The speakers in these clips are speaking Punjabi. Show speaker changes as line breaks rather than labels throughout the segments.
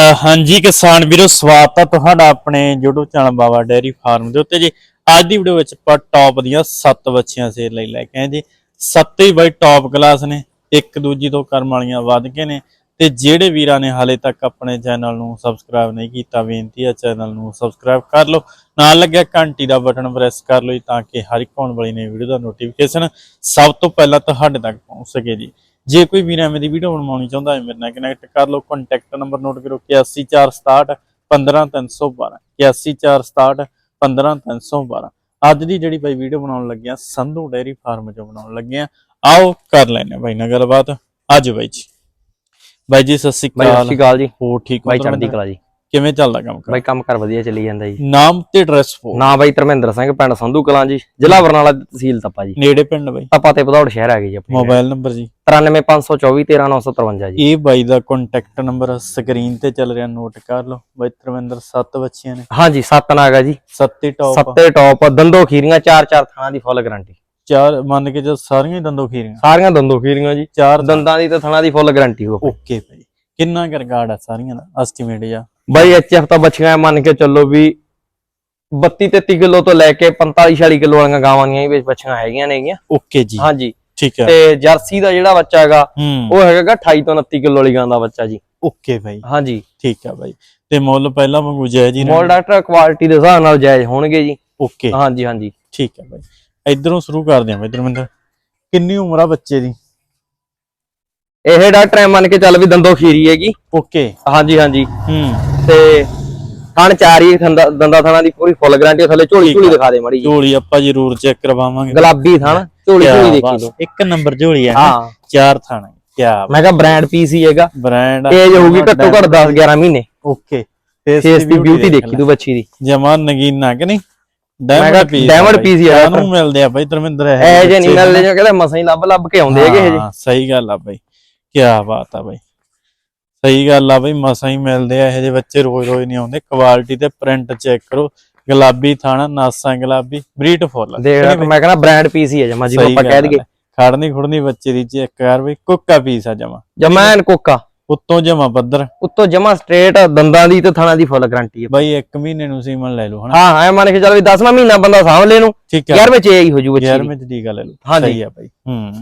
ਹਾਂਜੀ ਕਿਸਾਨ ਵੀਰੋ, ਸਵਾਗਤ ਹੈ ਤੁਹਾਡਾ ਆਪਣੇ YouTube channel Baba dairy farm ਦੇ ਉੱਤੇ ਜੀ। ਅੱਜ ਦੀ ਵੀਡੀਓ ਵਿੱਚ ਆਪਾਂ ਟੌਪ ਦੀਆਂ 7 ਬੱਚੀਆਂ ਸੇਲ ਲਈ ਲੈ ਕੇ ਆਏ ਜੀ। ਸੱਤੇ ਬਾਈ ਟੌਪ ਕਲਾਸ ਨੇ, ਇੱਕ ਦੂਜੀ ਤੋਂ ਕਰਮ ਵਾਲੀਆਂ ਵੱਧ ਕੇ ਨੇ ਤੇ ਜਿਹੜੇ ਵੀਰਾਂ ਨੇ ਹਾਲੇ ਤੱਕ ਆਪਣੇ ਚੈਨਲ ਨੂੰ ਸਬਸਕ੍ਰਾਈਬ ਨਹੀਂ ਕੀਤਾ, ਬੇਨਤੀ ਹੈ ਚੈਨਲ ਨੂੰ ਸਬਸਕ੍ਰਾਈਬ ਕਰ ਲਓ। ਨਾਲ ਲੱਗਿਆ ਘੰਟੀ ਦਾ ਬਟਨ ਪ੍ਰੈਸ ਕਰ ਲਓ ਜੀ ਤਾਂ ਕਿ ਹਰ ਇੱਕ ਆਉਣ ਵਾਲੀ ਨਵੀਂ ਵੀਡੀਓ ਦਾ ਨੋਟੀਫਿਕੇਸ਼ਨ ਸਭ ਤੋਂ ਪਹਿਲਾਂ ਤੁਹਾਡੇ ਤੱਕ ਪਹੁੰਚ ਸਕੇ ਜੀ। ਜੇ ਕੋਈ ਵੀਰ ਐਵੇਂ ਦੀ ਵੀਡੀਓ ਬਣਵਾਉਣੀ ਚਾਹੁੰਦਾ ਹੈ ਮੇਰੇ ਨਾਲ ਕਨੈਕਟ ਕਰ ਲਓ ਕੰਟੈਕਟ ਨੰਬਰ ਨੋਟ ਕਰੋ 81467 15312 81467 15312 ਅੱਜ ਦੀ ਜਿਹੜੀ ਬਾਈ ਵੀਡੀਓ ਬਣਾਉਣ ਲੱਗੇ ਆ ਸੰਧੂ ਡੇਅਰੀ ਫਾਰਮ ਚੋਂ ਬਣਾਉਣ ਲੱਗੇ ਆ ਆਓ ਕਰ ਲੈਨੇ ਬਾਈ ਨਾਲ ਗੱਲਬਾਤ। ਅੱਜ ਬਾਈ ਜੀ। ਬਾਈ ਜੀ ਸਤਿ ਸ਼੍ਰੀ
ਬਾਈ ਸਤਿ
ਅਕਾਲ
ਸ਼੍ਰੀ ਅਕਾਲ। ਜੀ।
ਹੋ ਠੀਕ ਹੋ
ਬਾਈ ਚੜ੍ਹਦੀ? ਕਲਾ ਜੀ।
ਕਿਵੇਂ ਚੱਲਦਾ ਕੰਮ ਕਰ?
ਬਾਈ ਕੰਮ ਕਰ ਵਧੀਆ ਚੱਲੀ ਜਾਂਦਾ ਜੀ।
ਨਾਮ ਤੇ ਐਡਰੈਸ ਫੋ
ਨਾਂ ਬਾਈ ਧਰਮਿੰਦਰ ਸਿੰਘ ਪਿੰਡ ਸੰਧੂ ਕਲਾਂ ਜੀ ਜ਼ਿਲ੍ਹਾ ਬਰਨਾਲਾ ਤਹਿਸੀਲ ਤਪਾ ਜੀ।
ਨੇੜੇ ਪਿੰਡ ਬਾਈ?
ਤਪਾ ਤੇ ਭਦੌੜ ਸ਼ਹਿਰ ਆ ਗਈ ਜੀ ਆਪਣੀ।
ਮੋਬਾਈਲ ਨੰਬਰ ਜੀ।
93524 ਜੀ।
ਇਹ ਬਾਈ ਦਾ ਕੰਟੈਕਟ ਨੰਬਰ ਸਕਰੀਨ ਤੇ ਚੱਲ ਰਿਹਾ ਨੋਟ ਕਰ ਲਓ। ਬਾਈ ਧਰਮਿੰਦਰ ਸੱਤ ਬੱਚੀਆਂ ਨੇ।
ਹਾਂਜੀ ਸੱਤ ਨਾਗ ਜੀ।
ਸੱਤੇ ਟੌਪ
ਸੱਤੇ ਟੌਪ ਦੰਦੋ ਖੀਰੀਆਂ ਚਾਰ ਚਾਰ ਥਾਣਾ ਦੀ ਫੁੱਲ ਗਾਰੰਟੀ
ਚਾਰ ਮੰਨ ਕੇ ਜਦ ਸਾਰੀਆਂ ਦੰਦੋ ਖੀਰੀਆਂ?
ਸਾਰੀਆਂ ਦੰਦੋ ਖੀਰੀਆਂ ਜੀ।
ਚਾਰ
ਦੰਦਾਂ ਦੀ ਤੇ ਥਾਣਾ ਦੀ ਫੁੱਲ ਗਾਰੰਟੀ ਹੋ
ਓਕੇ ਭਾਈ ਕਿੰਨਾ ਕੁ ਰਿਕਾਰਡ ਆ ਸਾਰੀਆਂ ਦਾ? ਐਸਟੀਮੇਟ ਜਾਂ
ਬਾਈ ਐਚਐਫ ਤਾਂ ਬੱਚੀਆਂ ਮੰਨ ਕੇ ਚੱਲੋ ਵੀ 32 33 ਕਿਲੋ ਤੋਂ ਲੈ ਕੇ 45 46 ਕਿਲੋ ਵਾਲੀਆਂ ਗਾਵਾਂ ਦੀਆਂ ਵੀ ਬੱਚੀਆਂ ਹੈਗੀਆਂ ਨੇਗੀਆਂ
ਓਕੇ ਜੀ।
ਹਾਂਜੀ।
ਠੀਕ ਹੈ।
ਤੇ ਜਰਸੀ ਦਾ ਜਿਹੜਾ ਬੱਚਾ ਹੈਗਾ
ਹੂੰ।
ਉਹ ਹੈਗਾ 28 ਤੋਂ 29 ਕਿਲੋ ਵਾਲੀ ਗਾਂ ਦਾ ਬੱਚਾ ਜੀ।
ਓਕੇ ਭਾਈ
ਹਾਂਜੀ।
ਠੀਕ ਹੈ ਭਾਈ ਤੇ ਮੁੱਲ ਪਹਿਲਾਂ ਵਾਂਗੂ ਜਾਇਜ਼ ਹੀ
ਮੋਲ ਡਾਕਟਰ ਕੁਆਲਿਟੀ ਦੇ ਹਿਸਾਬ ਨਾਲ ਜਾਇਜ਼ ਹੋਣਗੇ ਜੀ।
ਓਕੇ।
ਹਾਂਜੀ ਹਾਂਜੀ।
ਠੀਕ ਹੈ ਭਾਈ ਇਧਰੋਂ ਸ਼ੁਰੂ ਕਰਦੇ ਹਾਂ ਭਾਈ ਧਰਮਿੰਦਰ। ਕਿੰਨੀ ਉਮਰ ਆ ਬੱਚੇ ਦੀ?
ਇਹ ਡਾਕਟਰ ਮੰਨ ਕੇ ਚੱਲ ਵੀ ਦੰਦੋ ਖੀਰੀ ਹੈਗੀ।
ਓਕੇ।
ਹਾਂਜੀ ਹਾਂਜੀ।
ਹੂੰ।
ਤੇ ਥਣ ਚਾਰੀ ਦੰਦਾ ਦੰਦਾ ਥਣਾ ਦੀ ਪੂਰੀ ਫੁੱਲ ਗਾਰੰਟੀ ਥੱਲੇ ਝੋਲੀ ਝੋਲੀ
ਆ।
ਦਿਖਾ ਦੇ ਮੜੀ
ਝੋਲੀ ਆਪਾਂ ਜ਼ਰੂਰ ਚੈੱਕ ਕਰਵਾਵਾਂਗੇ।
ਗੁਲਾਬੀ ਥਣ ਝੋਲੀ ਝੋਲੀ ਦੇਖੀ
ਬਾਤ।
ਲੋ
ਇੱਕ ਨੰਬਰ ਝੋਲੀ ਹੈ
ਹਾਂ।
ਚਾਰ ਥਾਣਾ ਕਿਆ
ਮੈਂ ਕਿਹਾ ਬ੍ਰਾਂਡ ਪੀਸ ਹੀ ਹੈਗਾ।
ਬ੍ਰਾਂਡ
ਏਜ ਹੋਊਗੀ ਘੱਟੋ ਘੱਟ 10 11 ਮਹੀਨੇ।
ਓਕੇ
ਫੇਸ ਦੀ ਬਿਊਟੀ ਦੇਖੀ ਤੂੰ ਬੱਚੀ ਦੀ।
ਜਮਾ ਨਗੀਨਾ ਕਿ ਨਹੀਂ? ਡਾਇਮੰਡ ਪੀਸ
ਹੀ ਆ।
ਨੂੰ ਮਿਲਦੇ ਆ ਬਾਈ ਧਰਮਿੰਦਰ ਇਹ
ਐ ਜੇ ਨਹੀਂ ਮਿਲਦੇ ਜੋ ਕਹਿੰਦੇ ਮਸਾਂ ਹੀ ਲੱਭ ਲੱਭ ਕੇ ਆਉਂਦੇ ਹੈਗੇ ਇਹ
ਹਾਂ ਸਹੀ ਗੱਲ ਆ ਬਾਈ। ਕੀ ਬਾਤ ਆ ਬਾਈ। ਸਹੀ ਗੱਲ ਆ ਬਾਈ ਮਸਾਂ ਹੀ ਮਿਲਦੇ ਆ ਇਹ ਜਿਹੇ ਬੱਚੇ ਰੋਜ਼ ਰੋਜ਼ ਨਹੀਂ ਆਉਂਦੇ। ਕੁਆਲਿਟੀ ਤੇ ਪ੍ਰਿੰਟ ਚੈੱਕ ਕਰੋ। ਗੁਲਾਬੀ ਥਾਣਾ ਨਾਸਾਂ ਗੁਲਾਬੀ ਬਰੀਟ ਫੁੱਲ
ਦੇਖ ਮੈਂ ਕਹਿੰਦਾ ਬ੍ਰਾਂਡ ਪੀਸ ਹੀ ਹੈ ਜਮਾ ਜਿਵੇਂ ਆਪਾਂ ਕਹਿ ਦਈਏ।
ਖੜਨੀ ਖੁੜਨੀ ਬੱਚੇ ਦੀ ਚੈੱਕ ਕਰ ਬਈ ਕੁੱਕਾ ਪੀਸ ਆ ਜਮਾ।
ਜਮੈਨ ਕੋਕਾ।
ਉੱਤੋਂ ਜਮਾ ਪੱਧਰ।
ਉੱਤੋਂ ਜਮਾ ਸਟ੍ਰੇਟ ਦੰਦਾਂ ਦੀ ਤੇ ਥਣਾ ਦੀ ਫੁੱਲ ਗਾਰੰਟੀ ਹੈ
ਬਾਈ ਇੱਕ ਮਹੀਨੇ ਨੂੰ ਸੀਮਨ ਲੈ ਲਓ
ਹਾਂ ਹਾਂ ਮੰਨ ਕੇ ਚੱਲ ਵੀ 10ਵਾਂ ਮਹੀਨਾ ਬੰਦਾ ਸਾਂਭ ਲੈ ਨੂੰ
ਠੀਕ ਹੈ
11ਵੇਂ ਚ ਇਹ ਹੀ ਹੋ ਜੂ ਬੱਚੀ ਦੀ।
11ਵੇਂ ਚ ਟੀਕਾ ਲੈ ਲਓ। ਸਹੀ ਆ ਬਾਈ। ਹੂੰ।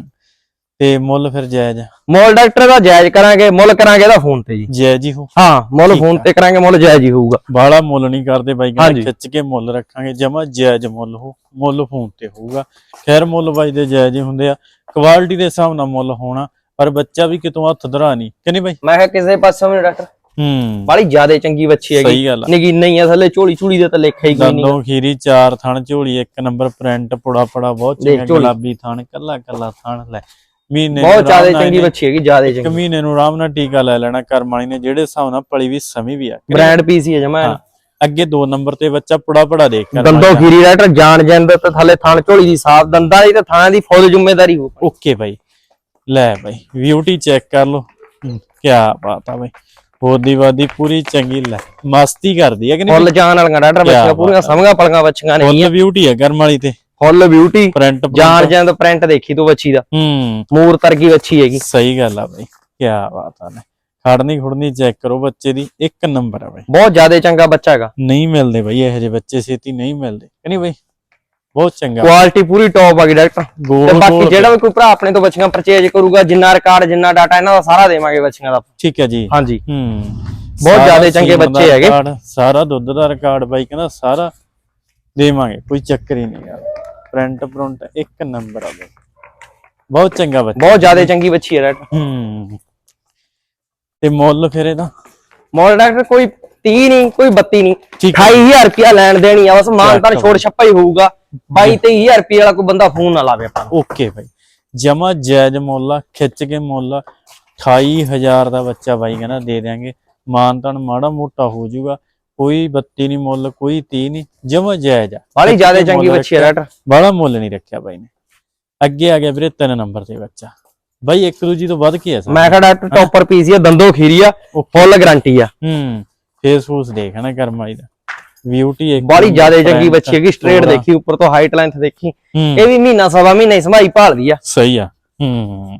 ਤੇ ਮੁੱਲ ਫਿਰ ਜਾਇਜ਼?
ਮੋਲ ਡਾਕਟਰ ਦਾ ਜਾਇਜ਼ ਕਰਾਂਗੇ ਮੁੱਲ ਕਰਾਂਗੇ ਇਹਦਾ ਫੋਨ ਤੇ ਜੀ।
ਜਾਇਜ਼ ਹੀ ਹੋ।
ਹਾਂ ਮੁੱਲ ਫੋਨ। ਤੇ ਕਰਾਂਗੇ ਮੁੱਲ ਜਾਇਜ਼ ਹੀ ਹੋਊਗਾ।
ਬਾਹਲਾ ਮੁੱਲ ਨਹੀਂ ਕਰਦੇ ਬਾਈ। ਕਹਿੰਦੇ ਖਿੱਚ ਕੇ ਮੁੱਲ ਰੱਖਾਂਗੇ ਜਮਾ ਜਾਇਜ਼ ਮੁੱਲ ਹੋ ਮੁੱਲ ਫੋਨ ਤੇ ਹੋਊਗਾ। ਖੈਰ ਮੁੱਲ ਬਾਈ ਦੇ ਜਾਇਜ਼ ਹੀ ਹੁੰਦੇ ਆ। ਕੁਆਲਿਟੀ ਦੇ ਹਿਸਾਬ ਨਾਲ ਮੁੱਲ ਹੋਣਾ ਪਰ ਬੱਚਾ ਵੀ ਕਿਤੋਂ ਹੱਥ ਧਰਾ ਨਹੀਂ। ਕਿ ਨਹੀਂ ਬਾਈ?
ਮੈਂ ਕਿਹਾ ਕਿਸੇ ਪਾਸੋਂ ਵੀ ਡਾਕਟਰ।
ਹੂੰ।
ਬਾਲੀ ਜ਼ਿਆਦਾ ਚੰਗੀ ਬੱਚੀ ਹੈਗੀ। ਨਿਗੀ ਨਹੀਂ ਆ। ਥੱਲੇ ਝੋਲੀ ਝੂਲੀ ਦੇ ਤਾਂ ਲੇਖਾ ਹੀ ਕੋਈ ਨਹੀਂ।
ਦੰਦੋਂ ਖੀਰੀ ਚਾਰ ਥਣ ਝੋਲੀ ਇੱਕ ਨੰਬਰ ਪ੍ਰਿੰਟ ਪੁੜਾ ਪੁੜਾ ਬਹੁਤ ਚੰਗਾ। ਗੁਲਾਬੀ ਥਣ ਕੱਲਾ ਕੱਲਾ ਥਣ ਲੈ। ਮਹੀਨੇ
ਬਹੁਤ ਜ਼ਿਆਦਾ ਚੰਗੀ ਬੱਚੀ ਹੈਗੀ ਜ਼ਿਆਦਾ
ਇੱਕ
ਚੰਗੀ।
ਮਹੀਨੇ ਨੂੰ ਆਰਾਮ ਨਾਲ ਟੀਕਾ ਲੈ ਲੈਣਾ ਕਰਮ ਵਾਲੀ ਨੇ ਜਿਹੜੇ ਹਿਸਾਬ ਨਾਲ ਪਲੀ ਵੀ ਸਮੀ ਵੀ ਆ?
ਬ੍ਰਾਂਡ ਪੀਸ ਹੀ ਹੈ ਜਮਾ।
ਅੱਗੇ ਦੋ ਨੰਬਰ ਤੇ ਬੱਚਾ ਪੁੜਾ ਪੁੜਾ ਦੇਖ ਕਰ
ਦੰਦੋ ਖੀਰੀ ਡਾਕਟਰ ਜਾਨ ਜੰਦ ਤੇ ਥੱਲੇ ਥਣ ਝੋਲੀ ਦੀ ਸਾਫ਼ ਦੰਦਾਂ ਦੀ ਤੇ ਥਾਣਾ ਦੀ ਫੁੱਲ ਜ਼ਿੰਮੇਵਾਰੀ ਹੋ।
ਓਕੇ ਬਾਈ। ਲੈ ਬਾਈ ਬਿਊਟੀ ਚੈੱਕ ਕਰ ਲੋ ਕੀ ਬਾਤ ਆ ਬਾਈ। ਬੋਦੀ ਬਾਦੀ ਪੂਰੀ ਚੰਗੀ ਲੈ। ਮਸਤੀ ਕਰਦੀ ਹੈ ਕਿ ਨਹੀਂ?
ਫੁੱਲ ਜਾਨ ਵਾਲੀਆਂ
ਕਿਆ
ਬੱਚੀਆਂ ਪੂਰੀਆਂ। ਸਮਗਾ ਪਲਗਾ ਬੱਚੀਆਂ ਨੇ
ਫੁੱਲ ਬਿਊਟੀ ਹੈ ਕਰਮ ਵਾਲੀ ਤੇ।
ਫੁੱਲ ਬਿਊਟੀ
ਪ੍ਰਿੰਟ
ਜਾਨ ਜੰਦ ਪ੍ਰਿੰਟ ਦੇਖੀ ਤੂੰ ਬੱਚੀ ਦਾ।
ਹੂੰ।
ਮੂਰ ਤਰਗੀ ਬੱਚੀ ਹੈਗੀ।
ਸਹੀ ਗੱਲ ਆ ਬਾਈ। ਕੀ ਬਾਤ ਆ ਲੈ ਖੜਨੀ ਖੁੜਨੀ ਚੈੱਕ ਕਰੋ ਬੱਚੇ ਦੀ ਇੱਕ ਨੰਬਰ ਆ ਬਾਈ।
ਬਹੁਤ ਜ਼ਿਆਦਾ ਚੰਗਾ ਬੱਚਾ ਹੈਗਾ।
ਨਹੀਂ ਮਿਲਦੇ ਬਾਈ ਇਹੋ ਜਿਹੇ ਬੱਚੇ ਛੇਤੀ ਨਹੀਂ ਮਿਲਦੇ। ਕਿ ਨਹੀਂ ਬਾਈ? ਬਹੁਤ ਚੰਗਾ।
ਕੁਆਲਿਟੀ ਪੂਰੀ ਟੌਪ ਆ ਗਈ ਡਾਕਟਰ ਤੇ ਬਾਕੀ ਜਿਹੜਾ ਵੀ ਕੋਈ ਭਰਾ ਆਪਣੇ ਤੋਂ ਬੱਚੀਆਂ ਪਰਚੇਜ ਕਰੂਗਾ ਜਿੰਨਾ ਰਿਕਾਰਡ ਜਿੰਨਾ ਡਾਟਾ ਇਹਨਾਂ ਦਾ ਸਾਰਾ ਦੇਵਾਂਗੇ ਬੱਚੀਆਂ ਦਾ।
ਠੀਕ ਹੈ ਜੀ।
ਹਾਂਜੀ।
ਹੂੰ।
ਬਹੁਤ ਜ਼ਿਆਦੇ ਚੰਗੇ ਬੱਚੇ ਹੈਗੇ।
ਸਾਰਾ ਦੁੱਧ ਦਾ ਰਿਕਾਰਡ ਬਾਈ ਕਹਿੰਦਾ ਸਾਰਾ ਦੇਵਾਂਗੇ ਕੋਈ ਚੱਕਰ ਹੀ ਨਹੀਂ ਯਾਰ। ਪ੍ਰਿੰਟ ਪ੍ਰਿੰਟ ਇੱਕ ਨੰਬਰ ਆ ਬਾਈ। ਬਹੁਤ ਚੰਗਾ ਬੱਚਾ।
ਬਹੁਤ ਜ਼ਿਆਦਾ ਚੰਗੀ ਬੱਚੀ ਹੈ ਡਾਕਟਰ।
ਹੂੰ। ਤੇ ਮੁੱਲ ਫਿਰ ਇਹਦਾ?
ਮੋਲ ਡਾਕਟਰ ਕੋਈ 30 ਨਹੀਂ ਕੋਈ 32 ਨਹੀਂ।
ਠੀਕ ਹੈ।
28000 ਰੁਪਿਆ ਲੈਣ ਦੇਣੀ ਆ ਬਸ ਮਾਨ ਤਾਂ
ਚੱਕ
ਛੋੜ ਛੱਪਾ ਹੀ ਹੋਊਗਾ। 22 23000 ਰੁਪਏ ਵਾਲਾ ਕੋਈ ਬੰਦਾ ਫੋਨ ਨਾ ਲਾਵੇ ਆਪਾਂ।
ਓਕੇ ਬਾਈ। ਜਮਾ ਜਾਇਜ਼ ਮੁੱਲ ਆ, ਖਿੱਚ ਕੇ ਮੁੱਲ ਆ, 28000 ਦਾ ਬੱਚਾ ਬਾਈ ਕਹਿੰਦਾ ਦੇ ਦਿਆਂਗੇ। ਮਾਨਤਨ ਮਾੜਾ ਮੋਟਾ ਹੋ ਜਾਊਗਾ। ਕੋਈ 32 ਨਹੀਂ ਮੁੱਲ ਕੋਈ 30 ਨਹੀਂ ਜਮਾ ਜਾਇਜ਼ ਆ।
ਜ਼ਿਆਦਾ ਚੰਗੀ ਬੱਚੀ ਹੈ
ਰੱਖਿਆ।
ਡਾਕਟਰ।
ਬਾਹਲਾ ਮੁੱਲ ਨਹੀਂ ਰੱਖਿਆ ਬਾਈ ਨੇ। ਅੱਗੇ ਆ ਗਿਆ ਵੀਰੇ ਤਿੰਨ ਨੰਬਰ ਤੇ ਬੱਚਾ। ਬਾਈ ਇੱਕ ਦੂਜੀ ਤੋਂ ਵੱਧ ਕੇ ਆ ਸਾਰਾ।
ਮੈਂ ਕਿਹਾ ਡਾਕਟਰ ਟੌਪਰ ਪੀਸ ਹੀ ਆ ਦੰਦੋ ਖੀਰੀ ਆ ਫੁੱਲ ਗਾਰੰਟੀ ਆ।
ਹੂੰ ਫੇਸ ਫੂਸ ਦੇਖ ਨਾ ਕਰਮ ਵਾਲੀ ਦਾ। ਬਿਊਟੀ ਇੱਕ
ਬਾਹਲੀ ਜ਼ਿਆਦਾ ਚੰਗੀ ਬੱਚੀ ਹੈਗੀ ਸਟ੍ਰੇਟ। ਦੇਖੀ ਉੱਪਰ ਤੋਂ ਹਾਈਟ ਲੈਂਥ ਦੇਖੀ। ਇਹ ਵੀ ਮਹੀਨਾ ਸਵਾ ਮਹੀਨਾ ਹੀ ਸੰਭਾਈ ਭਾਲਦੀ ਆ।
ਸਹੀ ਆ। ਹੂੰ।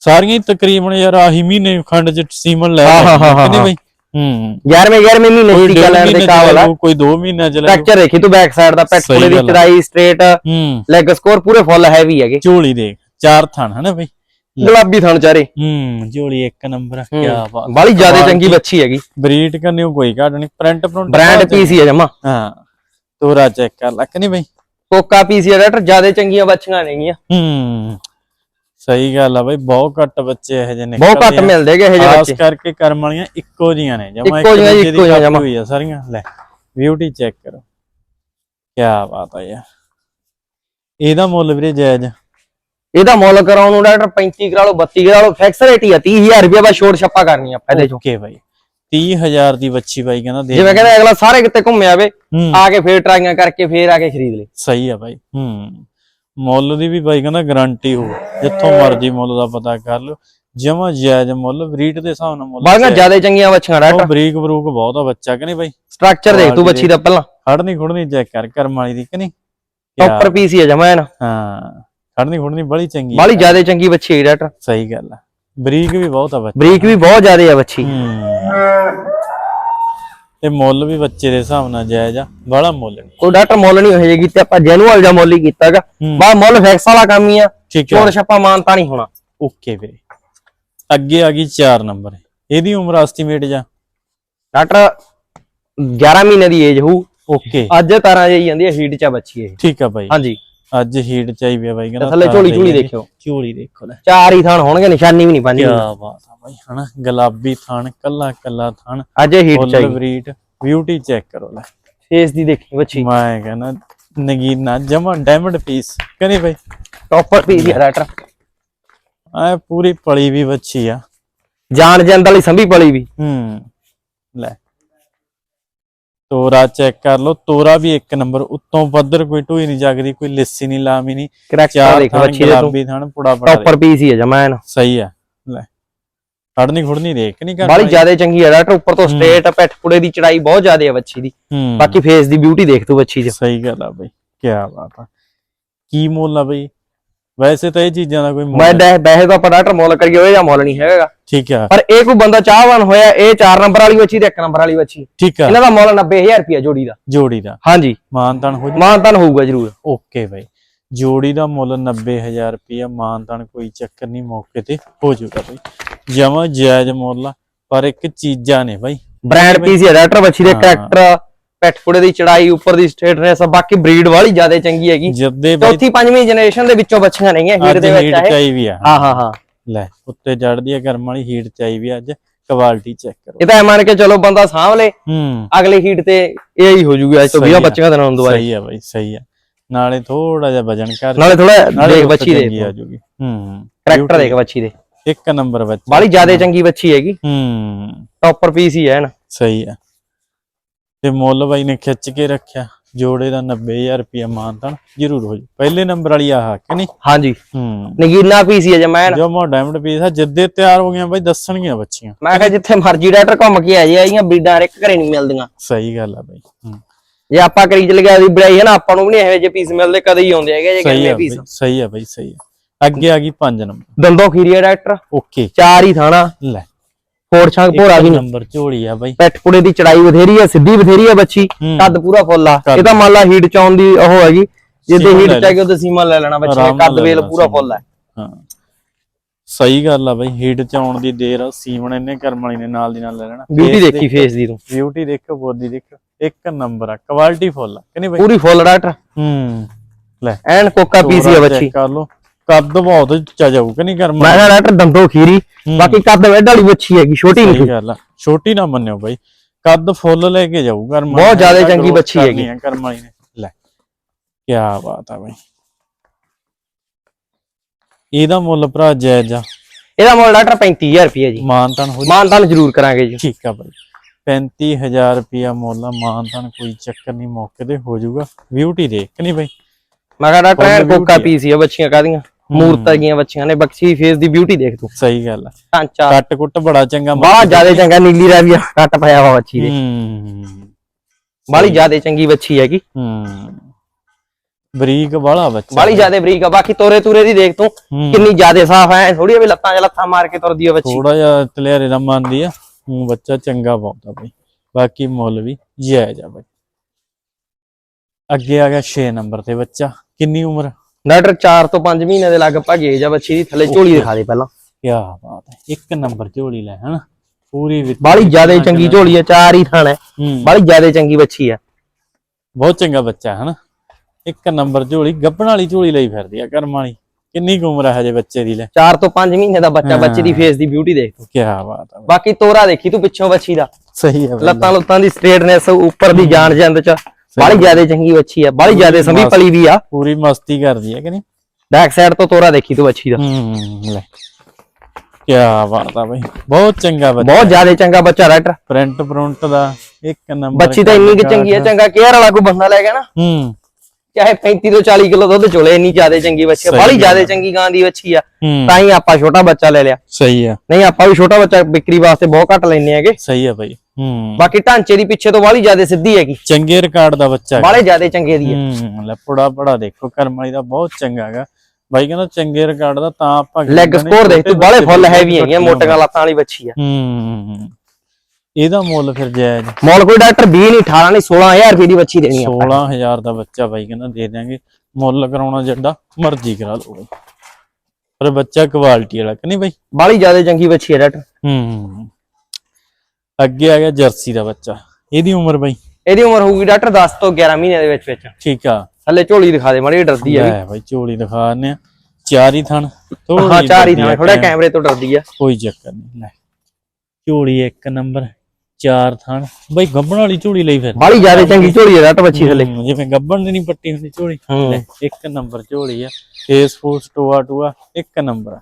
ਸਾਰੀਆਂ ਤਕਰੀਬਨ ਯਾਰ ਆਹੀ ਮਹੀਨੇ ਖੰਡ ਚ ਸੀਮਨ ਲੈ
ਹਾਂ, ਹਾਂ, ਹਾਂ,
ਕਿ ਨਹੀਂ
ਹਾਂ।
ਬਈ?
11ਵੇਂ 11ਵੇਂ ਮਹੀਨੇ
ਕੋਈ
ਦੀ
ਡੇਢ
ਗੱਲ
ਮਹੀਨੇ
ਦੇ
ਚ
ਕਾਬਲ
ਲੈ
ਆ
ਲਊ, ਕੋਈ 2 ਮਹੀਨਿਆਂ ਚ ਲੈ ਲਊ।
ਫ੍ਰੈਕਚਰ ਦੇਖੀ ਤੂੰ ਬੈਕ ਸਾਈਡ ਦਾ ਪੈਟ
ਸਹੀ
ਪੂਰੇ ਦੀ
ਗੱਲ ਆ।
ਚੜਾਈ ਸਟ੍ਰੇਟ
ਹੂੰ
ਲੈਗ ਸਕੋਰ ਪੂਰੇ ਫੁੱਲ ਹੈਵੀ ਹੈਗੇ
ਝੋਲੀ ਦੇਖ ਚਾਰ ਥਣ ਹਨਾ ਬਈ
ਗੁਲਾਬੀ ਥਣ ਚਾਰੇ
ਹੂੰ ਝੋਲੀ ਇੱਕ ਨੰਬਰ ਕੀ ਬਾਤ
ਬਾਲੀ ਜ਼ਿਆਦਾ
ਕਮਾਲ
ਚੰਗੀ
ਦੀ।
ਬੱਚੀ ਹੈਗੀ
ਬਰੀਡ ਕਰਨੀ ਕੋਈ ਘਾਟ ਨਹੀਂ ਪ੍ਰਿੰਟ ਪ੍ਰਿੰਟ
ਬ੍ਰਾਂਡ ਪੀਸੀ ਹੈ ਜਮਾ
ਹਾਂ ਤੋਰਾ ਚੈੱਕ ਕਰ ਲੱਕ ਨਹੀਂ ਬਈ
ਕੋਕਾ ਪੀਸੀ ਹੈ ਡਾਕਟਰ ਜ਼ਿਆਦਾ ਚੰਗੀਆਂ ਬੱਚੀਆਂ ਨੇਗੀਆਂ
ਹੂੰ ਸਹੀ ਗੱਲ ਆ ਬਈ ਬਹੁਤ ਘੱਟ ਬੱਚੇ ਇਹੋ ਜਿਹੇ
ਬਹੁਤ ਘੱਟ। ਮਿਲਦੇ ਹੈਗੇ ਇਹ ਜਿਹੇ
ਖਾਸ ਕਰਕੇ ਕਰਮ ਵਾਲੀਆਂ ਇੱਕੋ ਜੀਆਂ ਨੇ ਜਮਾ
ਇੱਕੋ ਜਿਹੀਆਂ, ਇੱਕੋ ਜਿਹੀਆਂ ਜਮਾਂ।
ਹੋਈ ਆ ਸਾਰੀਆਂ। ਲੈ ਬਿਊਟੀ ਚੈੱਕ ਕਰੋ। ਕੀ ਬਾਤ ਆ ਯਾਰ। ਇਹਦਾ ਮੁੱਲ ਵੀਰੇ ਜਾਇਜ਼।
ਇਹਦਾ ਮੁੱਲ ਕਰਾਉਣ ਨੂੰ ਡਾਕਟਰ 35 ਕਰਾ ਲਓ 32 ਕਰਾ ਲਓ ਫਿਕਸ ਰੇਟ ਹੀ ਆ 30000 ਰੁਪਏ ਬਸ ਛੋਟ ਛੱਪਾ ਕਰਨੀ ਆ ਇਹਦੇ ਚੋਂ।
ਓਕੇ ਬਾਈ। 30000 ਦੀ ਬੱਚੀ ਬਾਈ ਕਹਿੰਦਾ ਦੇ
ਜਿਵੇਂ ਕਹਿੰਦਾ ਅਗਲਾ ਸਾਰੇ ਕਿਤੇ ਘੁੰਮਿਆ ਵੇ ਆ ਕੇ ਫੇਰ ਟਰਾਈਆਂ ਕਰਕੇ ਫੇਰ ਆ ਕੇ ਖਰੀਦ ਲੇ।
ਸਹੀ ਆ ਬਾਈ ਹੂੰ। ਮੁੱਲ ਦੀ ਵੀ ਬਾਈ ਕਹਿੰਦਾ ਗਾਰੰਟੀ ਹੋ ਜਿੱਥੋਂ ਮਰਜ਼ੀ ਮੁੱਲ ਦਾ ਪਤਾ ਕਰ ਲਓ ਜਮਾ ਜਾਇਜ਼ ਮੁੱਲ ਬਰੀਡ ਦੇ ਹਿਸਾਬ ਨਾਲ ਮੁੱਲ ਜਾਇਜ਼।
ਜ਼ਿਆਦਾ ਚੰਗੀਆਂ ਬੱਚੀਆਂ
ਉਹ
ਡਾਕਟਰ
ਬਰੀਕ ਬਰੂਕ ਬਹੁਤ ਆ ਬੱਚਾ ਕਿ ਨਹੀਂ ਬਾਈ?
ਸਟਰਕਚਰ ਦੇਖ ਤੂੰ ਬੱਚੀ ਦਾ ਪਹਿਲਾਂ।
ਖੜਨੀ ਖੁੜਨੀ ਚੈੱਕ ਕਰ ਕਰਮ ਵਾਲੀ ਦੀ ਕਿ ਨਹੀਂ?
ਟੌਪਰ ਪੀਸੀ ਹੈ ਜਮਾ ਨਾ
ਹਾਂ ਖੜਨੀ ਖੁੜਨੀ ਬੜੀ ਚੰਗੀ ਆ।
ਬਾਲੀ ਜ਼ਿਆਦਾ ਚੰਗੀ ਬੱਚੀ ਹੈ ਡਾਕਟਰ।
ਸਹੀ ਗੱਲ ਆ। ਬਰੀਕ ਵੀ ਬਹੁਤ ਆ ਬੱਚਾ
ਬਰੀਕ ਵੀ ਬਹੁਤ ਜ਼ਿਆਦਾ ਆ ਬੱਚੀ।
ਹੂੰ। ਤੇ ਮੁੱਲ ਵੀ ਬੱਚੇ ਦੇ ਹਿਸਾਬ ਨਾਲ ਜਾਇਜ਼ ਆ ਬੜਾ ਮੁੱਲ ਨਹੀਂ।
ਕੋਈ ਡਾਕਟਰ ਮੁੱਲ ਨਹੀਂ ਹੋਏ ਕੀਤੀ ਆਪਾਂ ਜੈਨੂਅਲ ਜਾਂ ਮੁੱਲ ਹੀ ਕੀਤਾਗਾ। ਬਾ ਮੁੱਲ ਫਿਕਸ ਵਾਲਾ ਕੰਮ ਹੀ ਆ
ਠੀਕ ਹੈ
ਛੱਪਾ ਮਾਨਤਾ ਨਹੀਂ ਹੋਣਾ।
ਓਕੇ ਵੀਰੇ। ਅੱਗੇ ਆ ਗਈ 4 ਨੰਬਰ। ਇਹਦੀ ਉਮਰ ਐਸਟੀਮੇਟ ਜਾਂ?
ਡਾਕਟਰ 11 ਮਹੀਨੇ ਦੀ ਏਜ ਹੋਊ।
ਓਕੇ।
ਅੱਜ ਤਾਰਾਂ ਜਾਈ ਜਾਂਦੀ ਹੈ ਹੀਟ ਚ ਬੱਚੀ ਇਹ।
ਠੀਕ ਆ ਬਾਈ।
ਹਾਂਜੀ।
ਅੱਜ ਹੀਟ ਚਾਹੀ ਪਿਆ ਬਾਈ ਕਹਿੰਦਾ
ਥੱਲੇ ਝੋਲੀ ਝੋਲੀ। ਦੇਖਿਓ।
ਝੋਲੀ ਦੇਖੋ ਲੈ।
ਚਾਰ ਹੀ ਥਾਣ ਹੋਣਗੇ ਨਿਸ਼ਾਨੀ ਵੀ ਨਹੀਂ
ਕੀ
ਪਾਣੀ
ਬਾਤ ਆ ਬਾਈ ਹਨਾ? ਗੁਲਾਬੀ ਥਣ ਕੱਲਾ ਕੱਲਾ ਥਣ
ਅੱਜ ਹੀਟ ਚਾਹੀਦੀ
ਬਰੀਡ ਬਿਊਟੀ ਚੈੱਕ ਕਰੋ ਲੈ।
ਫੇਸ ਦੀ ਦੇਖੀ ਬੱਚੀ
ਮੈਂ ਕਹਿੰਦਾ ਨਗੀਨਾ ਜਮਾ ਡਾਇਮੰਡ ਪੀਸ ਕਹਿੰਦੇ ਬਾਈ?
ਟੌਪਰ ਪੀਸ ਦੀ ਡਾਕਟਰ
ਆ। ਪੂਰੀ ਪਲੀ ਵੀ ਬੱਚੀ ਆ।
ਜਾਨ ਜੰਦ ਵਾਲੀ ਸੰਭੀ ਪਲੀ ਵੀ।
ਹੂੰ ਲੈ। ਤੋਰਾ ਚੈੱਕ ਕਰ ਲਓ। ਤੋਰਾ ਵੀ ਇੱਕ ਨੰਬਰ ਉੱਤੋਂ ਪੱਧਰ ਕੋਈ ਢੋਈ ਨਹੀਂ ਜਗਦੀ ਕੋਈ ਲਿੱਸੀ ਨਹੀਂ ਲਾਮੀ ਨਹੀਂ।
ਕਰੈਕਟਰ
ਚਾਰ
ਦੇਖ ਬੱਚੀ ਦੇ ਤੂੰ
ਥਣ ਪੁੜਾ ਪੜਾ
ਟੌਪਰ ਪੀਸ ਹੀ ਹੈ ਜਮਾ ਨਾ
ਸਹੀ ਆ। ਲੈ ਖੜਨੀ ਖੁੜਨੀ ਦੇਖ ਨਹੀਂ ਕਰ
ਬਾਲੀ ਜ਼ਿਆਦਾ ਚੰਗੀ ਹੈ ਡਾਕਟਰ ਉੱਪਰ ਤੋਂ ਸਟੇਟ ਪਿੱਠ ਪੁੜੇ ਦੀ ਚੜਾਈ ਬਹੁਤ ਜ਼ਿਆਦਾ ਹੈ ਬੱਚੀ ਦੀ।
ਹੂੰ।
ਬਾਕੀ ਫੇਸ ਦੀ ਬਿਊਟੀ ਦੇਖ ਤੂੰ ਬੱਚੀ 'ਚ।
ਸਹੀ ਗੱਲ ਆ ਬਈ ਕੀ ਬਾਤ ਆ। ਕੀ ਮੁੱਲ ਆ ਬਈ? ਵੈਸੇ ਤਾਂ ਇਹ ਚੀਜ਼ਾਂ ਦਾ ਕੋਈ ਮੁੱਲ
ਮੈਂ ਡੈ ਬਹਿ ਤਾਂ ਆਪਾਂ ਡਾਕਟਰ ਮੁੱਲ ਕਰੀਏ ਉਹ ਜਾਂ ਮੁੱਲ ਨਹੀਂ ਹੈਗਾ।
ਠੀਕ ਆ।
ਪਰ ਇਹ ਕੋਈ ਬੰਦਾ ਚਾਹਵਾਨ ਹੋਇਆ ਇਹ 4 ਨੰਬਰ ਵਾਲੀ ਬੱਚੀ ਤੇ 1 ਨੰਬਰ ਵਾਲੀ ਬੱਚੀ।
ਠੀਕ ਆ।
ਇਹਨਾਂ ਦਾ ਮੁੱਲ 90000 ਰੁਪਿਆ ਜੋੜੀ ਦਾ।
ਜੋੜੀ ਦਾ।
ਹਾਂਜੀ।
ਮਾਨਤਾਨ ਹੋ ਜੀ
ਮਾਨਤਨ ਹੋਊਗਾ ਜਰੂਰ।
ਓਕੇ ਬਈ। ਜੋੜੀ ਦਾ ਮੁੱਲ 90000 ਰੁਪਇਆ ਮਾਨਤਾਨ ਕੋਈ ਚੱਕਰ ਨਹੀਂ ਮੌਕੇ ਤੇ ਹੋ ਜਾਊਗਾ ਬਈ। ਜਮਾ ਜਾਇਜ਼ ਮੁੱਲ ਆ, ਪਰ ਇੱਕ ਚੀਜ਼ਾਂ ਨੇ ਬਈ।
ਬ੍ਰਾਂਡ ਪੀਸ ਹੈ ਡਾਕਟਰ ਬੱਚੀ ਦੇ
ਹਾਂ।
ਕਰੈਕਟਰ। ਪਿੱਠ ਪੁੜੇ ਦੀ ਚੜਾਈ ਉੱਪਰ ਦੀ ਸਟੇਟਨੈਸ ਬਾਕੀ ਬਰੀਡ ਵਾਲੀ ਜ਼ਿਆਦਾ ਚੰਗੀ ਹੈਗੀ। ਚੌਥੀ ਪੰਜਵੀਂ ਜਨਰੇਸ਼ਨ ਦੇ ਵਿੱਚੋਂ ਬੱਚੀਆਂ ਨੇਗੀਆਂ ਹੀਟ
ਅੱਜ
ਦੇ ਵਿੱਚ
ਹੀਟ
ਆਏ
ਚਾਈ ਵੀ ਆ।
ਹਾਂ ਹਾਂ ਹਾਂ।
ਲੈ ਉੱਤੇ ਚੜਦੀ ਆ ਗਰਮ ਵਾਲੀ ਹੀਟ ਚਾਈ ਵੀ ਅੱਜ। ਕੁਆਲਿਟੀ ਚੈੱਕ ਕਰੋ।
ਇਹ ਤਾਂ ਮੰਨ ਕੇ ਚਲੋ ਬੰਦਾ ਸਾਂਭ ਲੇ।
ਹੂੰ।
ਅਗਲੀ ਹੀਟ ਤੇ ਇਹ ਹੀ ਹੋ ਜੂਗੀ ਅੱਜ ਤੋਂ
ਸਹੀ
20
ਆ।
ਬੱਚੀਆਂ ਦਿਨਾਂ ਨੂੰ ਦੁਬਾਰਾ
ਸਹੀ ਆ ਬਈ ਸਹੀ ਆ। ਨਾਲੇ ਥੋੜਾ ਜਿਹਾ ਵਜਨ ਕਰ
ਨਾਲੇ ਥੋੜਾ
ਨਾਲੇ
ਦੇਖ ਬੱਚੀ
ਚੰਗੀ ਆ
ਦੇ
ਜੂਗੀ। ਹੂੰ।
ਕਰੈਕਟਰ ਦੇਖ ਬੱਚੀ ਦੇ।
ਇੱਕ ਨੰਬਰ ਬੱਚਾ
ਬਾਲੀ ਜ਼ਿਆਦਾ ਚੰਗੀ ਬੱਚੀ ਹੈਗੀ।
ਹੂੰ।
ਟੌਪਰ ਪੀਸ ਹੀ ਹੈ ਨਾ?
ਸਹੀ ਆ। ਤੇ ਮੁੱਲ ਬਾਈ ਨੇ ਖਿੱਚ ਕੇ ਰੱਖਿਆ। ਜੋੜੇ ਦਾ 90000 ਰੁਪਇਆ ਮਾਨਤਾਨ ਜ਼ਰੂਰ ਹੋ ਜੂ ਪਹਿਲੇ ਨੰਬਰ ਵਾਲੀ ਆਹ ਕਿ ਨਹੀਂ?
ਹਾਂਜੀ।
ਹੂੰ।
ਨਗੀਨਾ ਪੀਸ ਹੀ ਜਮੈਨ
ਜੋ ਮੋ ਡਾਇਮੰਡ ਪੀਸ ਆ ਜਿੱਦੇ ਤਿਆਰ ਹੋ ਗਈਆਂ ਬਾਈ ਦੱਸਣਗੀਆਂ ਬੱਚੀਆਂ।
ਮੈਂ ਕਿਹਾ ਜਿੱਥੇ ਮਰਜ਼ੀ ਡਾਕਟਰ ਘੁੰਮ ਕੇ ਆ ਜੇ ਆਈਆਂ ਬਰੀਡਾਂ ਇੱਕ ਘਰੇ ਨਹੀਂ ਮਿਲਦੀਆਂ।
ਸਹੀ ਗੱਲ ਆ ਬਾਈ ਹੂੰ।
ਜੇ ਆਪਾਂ ਕਰੀਜ ਲਗਿਆ ਦੀ ਬੜਾਈ ਹੈ ਨਾ ਆਪਾਂ ਨੂੰ ਵੀ ਨਹੀਂ ਇਹੋ ਜਿਹੇ ਪੀਸ ਮਿਲਦੇ ਕਦੇ ਹੀ ਆਉਂਦੇ ਹੈਗੇ ਜੇ ਕਿੰਨੇ ਪੀਸ
ਸਹੀ ਆ ਬਾਈ ਸਹੀ ਆ। ਅੱਗੇ ਆ ਗਈ 5 ਨੰਬਰ।
ਦੰਦੋ ਖੀਰੀਆ ਡਾਕਟਰ।
ਓਕੇ।
ਚਾਰ ਹੀ ਥਾਣਾ।
ਲੈ।
ਫੋੜ ਛਾਂਗ ਭੋਰਾ ਵੀ ਨਹੀਂ।
ਨੰਬਰ ਝੋਲੀ ਆ ਬਾਈ।
ਪੈਠ ਪੁੜੇ ਦੀ ਚੜਾਈ ਬਥੇਰੀ ਆ ਸਿੱਧੀ ਬਥੇਰੀ ਆ ਬੱਚੀ।
ਹੂੰ।
ਕੱਦ ਪੂਰਾ ਫੁੱਲ ਆ।
ਕੱਦ।
ਇਹ ਤਾਂ ਮੰਨ ਲਾ ਹੀਟ ਚ ਆਉਣ ਦੀ ਉਹ ਹੈਗੀ। ਜਿੱਦੇ
ਸੀਮਾ
ਹੀਟ
ਲੈ
ਚ ਆ ਗਈ ਉਹਦੇ ਸੀਮਾ ਲੈ ਲੈਣਾ ਬੱਚੇ ਨੇ
ਆਰਾਮ ਨਾਲ
ਕੱਦ
ਲੈ
ਵੇਲ
ਲੈਣਾ
ਪੂਰਾ। ਫੁੱਲ ਆ।
ਹਾਂ। ਸਹੀ ਗੱਲ ਆ ਬਾਈ ਹੀਟ ਚ ਆਉਣ ਦੀ ਦੇਰ ਆ ਸੀਮਣ ਇਹਨੇ ਕਰਮ ਵਾਲੀ ਨੇ ਨਾਲ ਦੀ ਨਾਲ ਲੈ ਲੈਣਾ।
ਬਿਊਟੀ ਦੇਖੀ ਫੇਸ ਦੀ ਤੂੰ।
ਬਿਊਟੀ ਦੇਖੋ ਬੋਦੀ ਦੇਖੋ। ਇੱਕ ਨੰਬਰ ਆ ਕੁਆਲਿਟੀ ਫੁੱਲ ਆ ਕਿ ਨਹੀਂ ਬਾਈ?
ਪੂਰੀ ਫੁੱਲ ਡਾਕਟਰ
ਹੂੰ। ਲੈ।
ਐਨ ਕੋਕਾ ਪੀਸ ਆ ਬੱਚੀ।
ਕਰ ਲੋ ਕੱਦ ਬਹੁਤ ਉੱਚਾ ਜਾਊ ਕਿ ਨਹੀਂ ਕਰਮ?
ਮੈਂ ਕਿਹਾ ਡਾਕਟਰ ਦੰਦੋ ਖੀਰੀ। ਬਾਕੀ ਕੱਦ ਵੱਡ ਵਾਲੀ ਬੱਚੀ ਹੈਗੀ ਛੋਟੀ
ਸਹੀ
ਨਹੀਂ
ਗੱਲ ਆ। ਛੋਟੀ ਨਾ ਮੰਨਿਓ ਬਾਈ। ਕੱਦ ਫੁੱਲ ਲੈ ਕੇ ਜਾਊ ਕਰਮ
ਬਹੁਤ ਜ਼ਿਆਦਾ ਚੰਗੀ ਬੱਚੀ ਹੈਗੀ।
ਕਰਮ ਵਾਲੀ ਨੇ। ਲੈ ਕੀ ਬਾਤ ਆ ਬਾਈ। ਇਹਦਾ ਮੁੱਲ ਭਰਾ ਜਾਇਜ਼ ਆ।
ਇਹਦਾ ਮੁੱਲ ਡਾਕਟਰ 35000 ਰੁਪਏ ਜੀ।
ਮਾਨਤਨ ਹੋ
ਮਾਨਤਾਨ ਜ਼ਰੂਰ ਕਰਾਂਗੇ ਜੀ।
ਠੀਕ ਆ ਬਾਈ। 35000 ਰੁਪਿਆ ਮੁੱਲ ਆ ਮਾਨਤਨ ਕੋਈ ਚੱਕਰ ਨਹੀਂ ਮੌਕੇ ਤੇ ਹੋ ਜਾਊਗਾ ਬਿਊਟੀ ਦੇਖ ਕਿ ਨਹੀਂ ਬਾਈ?
ਮੈਂ ਕਿਹਾ ਡਾਕਟਰ ਕੋਕਾ ਹੀ ਆ। ਬੱਚੀਆਂ ਕਾਦੀਆਂ ਮੂਰਤਾਂ ਗੀਆਂ ਬੱਚੀਆਂ ਨੇ ਬਖਸ਼ੀ ਫੇਸ ਦੀ ਬਿਊਟੀ ਦੇਖ ਤੂੰ।
ਸਹੀ ਗੱਲ ਆ।
ਢਾਂਚਾ
ਕੱਟ ਕੁੱਟ ਬੜਾ ਚੰਗਾ
ਬਹੁਤ ਜ਼ਿਆਦਾ ਚੰਗਾ ਨੀਲੀ ਰਾਵੀਆ ਕੱਟ ਪਿਆ ਵਾ ਬੱਚੀ ਦੇ।
ਹੂੰ।
ਬਾਲੀ ਜ਼ਿਆਦਾ ਚੰਗੀ ਬੱਚੀ ਹੈਗੀ।
ਹੂੰ। ਬਰੀਕ ਵਾਲਾ ਬੱਚਾ।
ਬਾਲੀ ਜ਼ਿਆਦਾ ਬਰੀਕ ਆ। ਬਾਕੀ ਤੋਰੇ ਤੂਰੇ ਦੀ ਦੇਖ ਤੂੰ
ਹੂੰ।
ਕਿੰਨੀ ਜ਼ਿਆਦਾ ਸਾਫ਼ ਐ। ਥੋੜੀ ਵੀ ਲੱਤਾਂ 'ਚ ਲੱਤਾਂ ਮਾਰ ਕੇ ਤੁਰਦੀ ਆ ਬੱਚੀ।
ਥੋੜਾ ਜਿਹਾ ਤਲਿਆਰੇ ਦਾ ਮੰਨਦੀ ਆ। ਹੂੰ ਬੱਚਾ ਚੰਗਾ ਬਹੁਤ ਆ ਬਈ। ਬਾਕੀ ਮੁੱਲ ਵੀ ਜਾਇਜ਼ ਆ ਬਈ। ਅੱਗੇ ਆ ਗਿਆ 6 ਨੰਬਰ ਤੇ ਬੱਚਾ। ਕਿੰਨੀ ਉਮਰ?
ਡਾਕਟਰ 4 ਤੋਂ 5 ਮਹੀਨੇ ਦੇ ਲਗਭਗ ਏਜ ਆ ਬੱਚੀ ਦੀ ਥੱਲੇ ਝੋਲੀ ਦਿਖਾ ਦੇ ਪਹਿਲਾਂ।
ਕੀ ਬਾਤ ਹੈ ਇੱਕ ਨੰਬਰ ਝੋਲੀ ਲੈ ਹਨਾ? ਪੂਰੀ ਵਿੱਚ
ਬਾਲੀ ਜ਼ਿਆਦਾ ਚੰਗੀ ਝੋਲੀ ਆ ਚਾਰ ਹੀ ਥਾਣ ਬਾਲੀ ਜ਼ਿਆਦਾ ਚੰਗੀ ਬੱਚੀ ਆ
ਬਹੁਤ ਚੰਗਾ ਬੱਚਾ ਹੈ ਹਨਾ? ਇੱਕ ਨੰਬਰ ਝੋਲੀ ਗੱਭਣ ਵਾਲੀ ਝੋਲੀ ਲਈ ਫਿਰਦੀ ਆ ਕਰਮ ਵਾਲੀ। ਕਿੰਨੀ ਉਮਰ ਹੈ ਹਜੇ ਬੱਚੇ ਦੀ ਲੈ?
4 ਤੋਂ 5 ਮਹੀਨੇ ਦਾ ਬੱਚਾ। ਬੱਚੇ ਦੀ ਫੇਸ ਦੀ ਬਿਊਟੀ ਦੇਖ। ਤੂੰ
ਕੀ ਬਾਤ ਹੈ
ਬਾਕੀ ਤੋਰਾ ਦੇਖੀ ਤੂੰ ਪਿੱਛੋਂ ਬੱਚੀ ਦਾ।
ਸਹੀ ਹੈ।
ਲੱਤਾਂ ਲੁੱਤਾਂ ਦੀ ਸਟ੍ਰੇਟਨੈਸ ਉੱਪਰ ਦੀ ਜਾਨ ਜੰਦ ਚ। ਬਾਲੀ ਜ਼ਿਆਦਾ ਚੰਗੀ ਬੱਚੀ ਆ ਬਾਲੀ ਜ਼ਿਆਦਾ ਸੰਭੀ। ਪਲੀ ਵੀ ਆ।
ਪੂਰੀ ਮਸਤੀ ਕਰਦੀ ਹੈ ਕਿ ਨਹੀਂ?
ਬੈਕ ਸਾਈਡ ਤੋਂ ਤੋਰਾ ਦੇਖੀ ਤੂੰ ਬੱਚੀ ਦਾ।
ਹੂੰ ਲੈ। ਕੀ ਬਾਤ ਆ ਬਈ। ਬਹੁਤ ਚੰਗਾ ਬੱਚਾ
ਬਹੁਤ ਜ਼ਿਆਦਾ ਚੰਗਾ ਬੱਚਾ ਰਾਈਟਰ।
ਪ੍ਰਿੰਟ ਪ੍ਰਿੰਟ ਦਾ ਇੱਕ ਨੰਬਰ
ਬੱਚੀ ਤਾਂ ਇੰਨੀ ਕਿ ਚੰਗੀ ਆ ਚੰਗਾ ਕੇਅਰ ਵਾਲਾ ਕੋਈ ਬੰਦਾ ਲੈ ਗਿਆ ਨਾ।
ਹੂੰ।
ਚਾਹੇ 35 ਤੋਂ 40 ਕਿਲੋ ਦੁੱਧ ਚੋਲੇ ਇੰਨੀ ਜ਼ਿਆਦਾ ਚੰਗੀ ਬੱਚੀ ਬਾਲੀ ਜ਼ਿਆਦਾ। ਚੰਗੀ ਗਾਂ ਦੀ ਬੱਚੀ ਆ
ਹੂੰ।
ਤਾਂ ਹੀ ਆਪਾਂ ਛੋਟਾ ਬੱਚਾ ਲੈ ਲਿਆ।
ਸਹੀ ਆ।
ਨਹੀਂ ਆਪਾਂ ਵੀ ਛੋਟਾ ਬੱਚਾ ਵਿਕਰੀ ਵਾਸਤੇ ਬਹੁਤ ਘੱਟ ਲੈਨੇ ਹੈਗੇ।
ਸਹੀ ਆ ਬਈ। ਹੂੰ।
ਬਾਕੀ ਢਾਂਚੇ ਦੀ ਪਿੱਛੇ ਤੋਂ ਬਾਲੀ ਜ਼ਿਆਦਾ ਸਿੱਧੀ ਹੈਗੀ।
ਚੰਗੇ ਰਿਕਾਰਡ ਦਾ ਬੱਚਾ।
ਬਾਲੇ ਜ਼ਿਆਦਾ ਚੰਗੇ ਦੀ ਹੈ।
ਹੂੰ ਲੈ ਪੜਾ ਪੜਾ ਦੇਖੋ ਕਰਮ ਵਾਲੀ ਦਾ ਬਹੁਤ ਚੰਗਾ ਹੈਗਾ। ਬਾਈ ਕਹਿੰਦਾ ਚੰਗੇ ਰਿਕਾਰਡ ਦਾ ਤਾਂ ਆਪਾਂ
ਲੈਗ ਸਕੋਰ ਦੇਖ ਤੂੰ ਬਾਲੇ ਫੁੱਲ ਹੈਵੀ ਹੈਗੀਆਂ ਮੋਟੀਆਂ ਲੱਤਾਂ ਵਾਲੀ ਬੱਚੀ ਆ।
ਹੂੰ ਇਹਦਾ ਮੁੱਲ ਫਿਰ ਜਾਇਜ਼।
ਮੌਲ ਕੋਈ ਡਾਕਟਰ 20 ਨਹੀਂ 18 ਨਹੀਂ 16000 ਰੁਪਏ ਦੀ ਬੱਚੀ ਦੇਣੀ ਆ
16000 ਦਾ ਬੱਚਾ ਬਾਈ ਕਹਿੰਦਾ ਦੇ ਦਿਆਂਗੇ। ਮੁੱਲ ਕਰਾਉਣਾ ਜਿਹੜਾ ਮਰਜ਼ੀ ਕਰਾ ਲਓ ਬਾਈ। ਪਰ ਬੱਚਾ ਕੁਆਲਿਟੀ ਵਾਲਾ ਕਿ ਨਹੀਂ ਬਾਈ?
ਬਾਲੀ ਜ਼ਿਆਦਾ ਚੰਗੀ ਬੱਚੀ ਹੈ ਡਾਕਟਰ।
ਹੂੰ। ਅੱਗੇ ਆ ਗਿਆ ਜਰਸੀ ਦਾ ਬੱਚਾ। ਇਹਦੀ ਉਮਰ ਬਾਈ?
ਇਹਦੀ ਉਮਰ ਹੋਊਗੀ ਡਾਕਟਰ 10 ਤੋਂ 11 ਮਹੀਨੇ ਦੇ ਵਿੱਚ ਵਿੱਚ।
ਠੀਕ ਆ।
ਥੱਲੇ ਝੋਲੀ ਦਿਖਾ ਦੇ ਮਾੜੀ ਡਰਦੀ ਹੈ
ਲੈ ਬਾਈ ਝੋਲੀ ਦਿਖਾ ਦਿੰਦੇ ਆ। ਚਾਰ ਹੀ ਥਣ ਥੋੜੀ
ਹਾਂ ਚਾਰ ਹੀ
ਡਰਦੀ ਆ।
ਥਾਂ ਥੋੜਾ। ਕੈਮਰੇ ਤੋਂ ਡਰਦੀ ਆ।
ਕੋਈ ਚੱਕਰ ਨਹੀਂ ਲੈ। ਝੋਲੀ ਇੱਕ ਨੰਬਰ ਚਾਰ ਥਣ। ਬਈ ਗੱਬਣ ਵਾਲੀ ਝੋਲੀ ਲਈ ਫਿਰ।
ਬਾਲੀ ਜ਼ਿਆਦਾ ਚੰਗੀ ਝੋਲੀ ਹੈ ਡਾਕਟਰ ਬੱਚੀ ਥੱਲੇ।
ਜਿਵੇਂ ਗੱਬਣ ਦੀ ਨਹੀਂ ਪੱਟੀ ਹੁੰਦੀ ਝੋਲੀ। ਇੱਕ ਨੰਬਰ ਝੋਲੀ ਆ। ਫੇਸ ਫੂਸ ਟੋਆ ਟੋਆ ਇੱਕ ਨੰਬਰ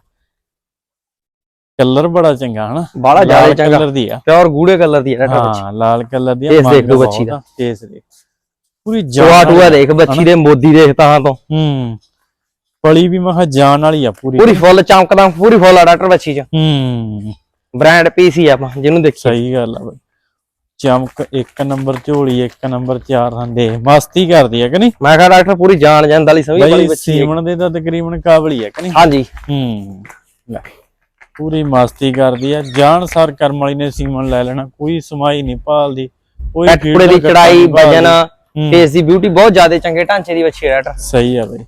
ਕਲਰ ਬੜਾ ਚੰਗਾ ਹਨਾ?
ਬਾਲਾ ਜ਼ਿਆਦਾ ਚੰਗਾ।
ਕਲਰ ਦੀ ਆ।
ਪਿਓਰ ਗੂੜੇ ਕਲਰ ਦੀ ਹੈ ਬੱਚੀ
ਹਾਂ ਲਾਲ ਕਲਰ ਦੀ ਆ
ਫੇਸ ਦੇਖ ਬੱਚੀ
ਆ, ਫੇਸ ਦੇਖ। ਪੂਰੀ
ਟੂਆ
ਵਾਲੀ-
ਦੇਖ ਬੱਚੀ ਦੇ ਮੋਦੀ ਦੇਖ ਤਾਂ ਤੋਂ।
ਹੂੰ। ਪਲੀ ਵੀ ਮਹਾ ਜਾਨ ਵਾਲੀ ਆ ਪੂਰੀ।
ਪੂਰੀ ਫੁੱਲ ਚਮਕਦਾ ਪੂਰੀ ਫੁੱਲ ਆ ਡਾਕਟਰ ਬੱਚੀ ਚ।
ਹੂੰ।
ਬ੍ਰਾਂਡ ਪੀਸ ਹੀ ਆ ਆਪਾਂ ਜਿਹਨੂੰ ਦੇਖੀ
ਸਹੀ ਗੱਲ ਆ ਬਈ। ਚਮਕ ਇੱਕ ਨੰਬਰ ਝੋਲੀ ਇੱਕ ਨੰਬਰ ਚਾਰ ਹੰਦੇ। ਮਸਤੀ ਕਰਦੀ ਹੈ ਕਿ ਨਹੀਂ?
ਮੈਂ ਕਿਹਾ ਡਾਕਟਰ ਪੂਰੀ ਜਾਨ ਜਾਨ ਵਾਲੀ ਸਮਝ ਵਾਲੀ ਬੱਚੀ ਹੈ।
ਸੀਮਣ ਦੇ ਤਾਂ ਤਕਰੀਬਨ ਕਾਬਲੀ ਹੈ ਕਿ ਨਹੀਂ?
ਹਾਂਜੀ।
ਹੂੰ। ਲੈ। ਪੂਰੀ ਮਸਤੀ ਕਰਦੀ ਆ। ਜਾਨ ਸਾਰ ਕਰਮ ਵਾਲੀ ਨੇ ਸੀਮਣ ਲੈ ਲੈਣਾ ਕੋਈ ਸਮਾਈ ਨਹੀਂ ਭਾਲਦੀ ਕੋਈ ਕੁੜੇ
ਦੀ ਚੜਾਈ। ਵਜਨ ਫੇਸ ਦੀ ਬਿਊਟੀ ਬਹੁਤ ਜ਼ਿਆਦਾ ਚੰਗੇ ਢਾਂਚੇ ਦੀ ਬੱਚੀ ਹੈ ਡਾਕਟਰ।
ਸਹੀ ਆ ਬਈ।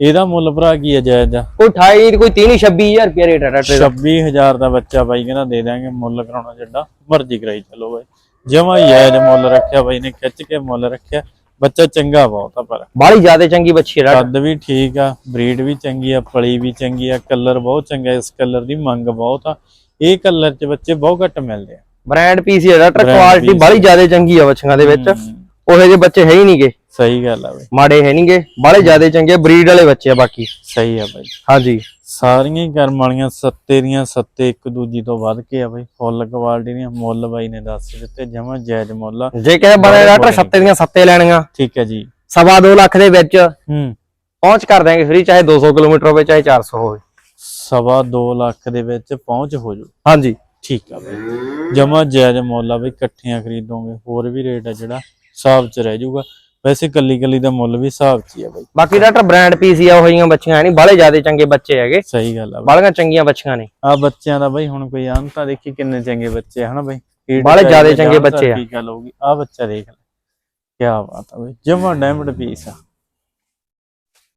ਇਹਦਾ ਮੁੱਲ ਭਰਾ ਕੀ ਹੈ ਜਾਇਜ਼ ਦਾ?
ਕੋਈ 28 ਕੋਈ 30 26000 ਰੁਪਏ ਰੇਟ ਹੈ ਡਾਕਟਰ ਦਾ
26000 ਦਾ ਬੱਚਾ ਬਾਈ ਕਹਿੰਦਾ ਦੇ ਦਾਂਗੇ ਮੁੱਲ ਕਰਾਉਣਾ ਜਿੱਡਾ ਮਰਜ਼ੀ ਕਰਾਈ ਚਲੋ ਬਾਈ। ਜਮਾ ਹੀ ਜਾਇਜ਼ ਮੁੱਲ ਰੱਖਿਆ ਬਾਈ ਨੇ ਖਿੱਚ ਕੇ ਮੁੱਲ ਰੱਖਿਆ। ਬੱਚਾ ਚੰਗਾ ਬਹੁਤ ਆ ਪਰ।
ਬਾਲੀ ਜ਼ਿਆਦਾ ਚੰਗੀ ਬੱਚੀ ਹੈ
ਕੱਦ ਵੀ ਠੀਕ ਆ ਬਰੀਡ ਵੀ ਚੰਗੀ ਆ ਪਲੀ ਵੀ ਚੰਗੀ ਆ ਕਲਰ ਬਹੁਤ ਚੰਗਾ ਇਸ ਕਲਰ ਦੀ ਮੰਗ ਬਹੁਤ ਆ। ਇਹ ਕਲਰ 'ਚ ਬੱਚੇ ਬਹੁਤ ਘੱਟ ਮਿਲਦੇ ਆ।
ਬ੍ਰਾਂਡ ਪੀਸ ਹੀ ਡਾਕਟਰ ਕੁਆਲਿਟੀ ਬਾਲੀ ਜ਼ਿਆਦਾ ਚੰਗੀ ਆ ਬੱਚੀਆਂ ਦੇ ਵਿੱਚ। ਉਹੇ ਜਿਹੇ ਬੱਚੇ ਹੈ ਹੀ ਨਹੀਂਗੇ
ਸਹੀ ਗੱਲ ਆ ਬਈ।
ਮਾੜੇ ਹੈ ਨਹੀਂਗੇ ਬਾਲੇ ਜ਼ਿਆਦਾ ਚੰਗੇ ਬਰੀਡ ਵਾਲੇ ਬੱਚੇ ਆ ਬਾਕੀ।
ਸਹੀ ਆ ਬਾਈ।
ਹਾਂਜੀ।
ਸਾਰੀਆਂ ਹੀ ਕਰਮ ਵਾਲੀਆਂ ਸੱਤੇ ਦੀਆਂ ਸੱਤੇ ਇੱਕ ਦੂਜੀ ਤੋਂ ਵੱਧ ਕੇ ਆ ਬਈ ਫੁੱਲ ਕੁਆਲਿਟੀ ਦੀਆਂ ਮੁੱਲ ਬਾਈ ਨੇ ਦੱਸ ਦਿੱਤੇ ਜਮਾ ਜਾਇਜ਼ ਮੁੱਲ ਆ।
ਜੇ ਕਿਸੇ ਬਣੇ ਡਾਕਟਰ ਸੱਤੇ ਦੀਆਂ ਸੱਤੇ ਲੈਣੀਆਂ।
ਠੀਕ ਹੈ ਜੀ।
ਸਵਾ ਦੋ ਲੱਖ ਦੇ ਵਿੱਚ
ਹੂੰ।
ਪਹੁੰਚ ਕਰ ਦਿਆਂਗੇ ਫ੍ਰੀ ਚਾਹੇ 200 ਕਿਲੋਮੀਟਰ ਹੋਵੇ ਚਾਹੇ 400 ਹੋਵੇ।
ਸਵਾ 2 ਲੱਖ ਦੇ ਵਿੱਚ ਪਹੁੰਚ ਹੋ ਜੂ
ਹਾਂਜੀ।
ਠੀਕ ਆ ਬਈ। ਜਮਾ ਜਾਇਜ਼ ਮੁੱਲ ਆ ਬਈ ਇਕੱਠੀਆਂ ਖਰੀਦੋਗੇ ਹੋਰ ਵੀ ਰੇਟ ਆ ਜਿਹੜਾ ਹਿਸਾਬ 'ਚ ਰਹਿ ਜਾਊਗਾ। ਵੈਸੇ ਕੱਲੀ ਕੱਲੀ ਦਾ ਮੁੱਲ ਵੀ ਹਿਸਾਬ 'ਚ ਹੀ ਆ ਬਈ।
ਬਾਕੀ ਡਾਕਟਰ ਬ੍ਰਾਂਡ ਪੀਸ ਹੀ ਆ ਉਹ ਜਿਹੀਆਂ ਬੱਚੀਆਂ ਨਹੀਂ ਬਾਲੇ ਜ਼ਿਆਦਾ ਚੰਗੇ ਬੱਚੇ ਹੈਗੇ।
ਸਹੀ ਗੱਲ ਆ ਬਈ।
ਬਾਲੀਆਂ ਚੰਗੀਆਂ ਬੱਚੀਆਂ ਨੇ।
ਆ ਬੱਚਿਆਂ ਦਾ ਬਈ ਹੁਣ ਕੋਈ ਅੰਤ ਆ ਦੇਖੀ ਕਿੰਨੇ ਚੰਗੇ ਬੱਚੇ ਆ ਹਨਾ ਬਈ। ਕੀਟ
ਬਾਹਲੇ ਜ਼ਿਆਦੇ ਚੰਗੇ ਬੱਚੇ ਆ।
ਕੀ ਗੱਲ ਹੋਊਗੀ ਆ ਬੱਚਾ ਦੇਖ ਲੈ ਕੀ ਬਾਤ ਆ ਬਈ ਜਮਾ ਡਾਇਮੰਡ ਪੀਸ ਆ।